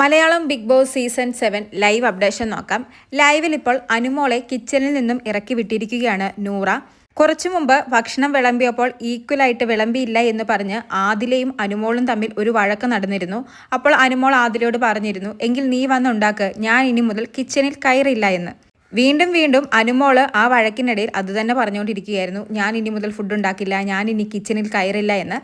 Malayalam Bigg Boss season seven live updation നോക്കാം. ലൈവിൽ ഇപ്പോൾ അനുമോളെ കിച്ചണിൽ നിന്നും ഇറക്കി വിട്ടിരിക്കുകയാണ് നൂറ. കുറച്ചു മുമ്പ് ഭക്ഷണം വിളമ്പിയപ്പോൾ ഈക്വലായിട്ട് വിളമ്പിയില്ല എന്ന് പറഞ്ഞ് ആദിലയും അനുമോളും തമ്മിൽ ഒരു വഴക്ക് നടന്നിരുന്നു. അപ്പോൾ അനുമോൾ ആദിലയോട് പറഞ്ഞിരുന്നു എങ്കിൽ നീ വന്നുണ്ടാക്ക് ഞാൻ ഇനി മുതൽ കിച്ചണിൽ കയറില്ല എന്ന് വീണ്ടും വീണ്ടും അനുമോൾ ആ വഴക്കിനിടയിൽ അതുതന്നെ പറഞ്ഞുകൊണ്ടിരിക്കുകയായിരുന്നു ഞാൻ ഇനി മുതൽ ഫുഡ് ഉണ്ടാക്കില്ല ഞാൻ ഇനി കിച്ചണിൽ കയറില്ല എന്ന്.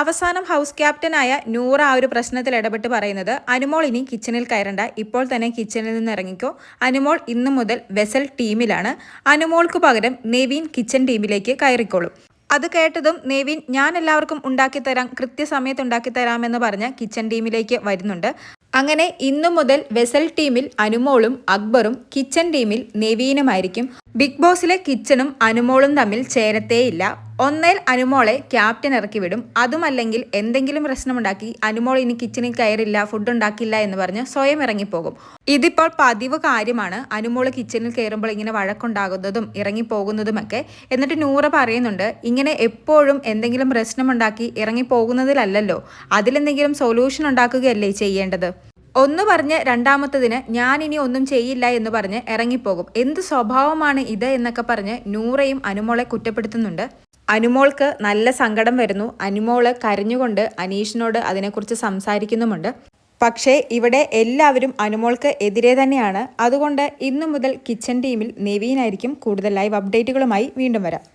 അവസാനം ഹൗസ് ക്യാപ്റ്റനായ നൂറ ആ ഒരു പ്രശ്നത്തിൽ ഇടപെട്ട് പറയുന്നത് അനുമോൾ ഇനി കിച്ചണിൽ കയറണ്ട. ഇപ്പോൾ തന്നെ കിച്ചണിൽ നിന്ന് ഇറങ്ങിക്കോ. അനുമോൾ ഇന്നു മുതൽ വെസൽ ടീമിലാണ്. അനുമോൾക്ക് പകരം നെവീൻ കിച്ചൺ ടീമിലേക്ക് കയറിക്കോളും. അത് കേട്ടതും നെവിൻ ഞാൻ എല്ലാവർക്കും ഉണ്ടാക്കി തരാം കൃത്യസമയത്ത് ഉണ്ടാക്കി തരാമെന്ന് പറഞ്ഞ് കിച്ചൺ ടീമിലേക്ക് വരുന്നുണ്ട്. അങ്ങനെ ഇന്നു മുതൽ വെസൽ ടീമിൽ അനുമോളും അക്ബറും കിച്ചൺ ടീമിൽ നെവീനുമായിരിക്കും. ബിഗ് ബോസിലെ കിച്ചണും അനുമോളും തമ്മിൽ ചേരത്തേയില്ല. ഒന്നേൽ അനുമോളെ ക്യാപ്റ്റൻ ഇറക്കി വിടും. അതുമല്ലെങ്കിൽ എന്തെങ്കിലും പ്രശ്നമുണ്ടാക്കി അനുമോൾ ഇനി കിച്ചണിൽ കയറില്ല ഫുഡ് ഉണ്ടാക്കില്ല എന്ന് പറഞ്ഞ് സ്വയം ഇറങ്ങിപ്പോകും. ഇതിപ്പോൾ പതിവ് കാര്യമാണ് അനുമോൾ കിച്ചണിൽ കയറുമ്പോൾ ഇങ്ങനെ വഴക്കുണ്ടാകുന്നതും ഇറങ്ങിപ്പോകുന്നതുമൊക്കെ. എന്നിട്ട് നൂറ പറയുന്നുണ്ട് ഇങ്ങനെ എപ്പോഴും എന്തെങ്കിലും പ്രശ്നമുണ്ടാക്കി ഇറങ്ങിപ്പോകുന്നതിലല്ലല്ലോ. അതിലെന്തെങ്കിലും സൊല്യൂഷൻ ഉണ്ടാക്കുകയല്ലേ ചെയ്യേണ്ടത്? ഒന്ന് പറഞ്ഞ് രണ്ടാമത്തതിന് ഞാൻ ഇനി ഒന്നും ചെയ്യില്ല എന്ന് പറഞ്ഞ് ഇറങ്ങിപ്പോകും. എന്ത് സ്വഭാവമാണ് ഇത് എന്നൊക്കെ പറഞ്ഞ് നൂറയും അനുമോളെ കുറ്റപ്പെടുത്തുന്നുണ്ട്. അനുമോൾക്ക് നല്ല സങ്കടം വരുന്നു. അനുമോൾ കരഞ്ഞുകൊണ്ട് അനീഷിനോട് അതിനെക്കുറിച്ച് സംസാരിക്കുന്നുമുണ്ട്. പക്ഷേ ഇവിടെ എല്ലാവരും അനുമോൾക്ക് എതിരെ തന്നെയാണ്. അതുകൊണ്ട് ഇന്നു മുതൽ കിച്ചൺ ടീമിൽ നെവീനായിരിക്കും കൂടുതൽ ലൈവ് അപ്ഡേറ്റുകളുമായി വീണ്ടും വരാം.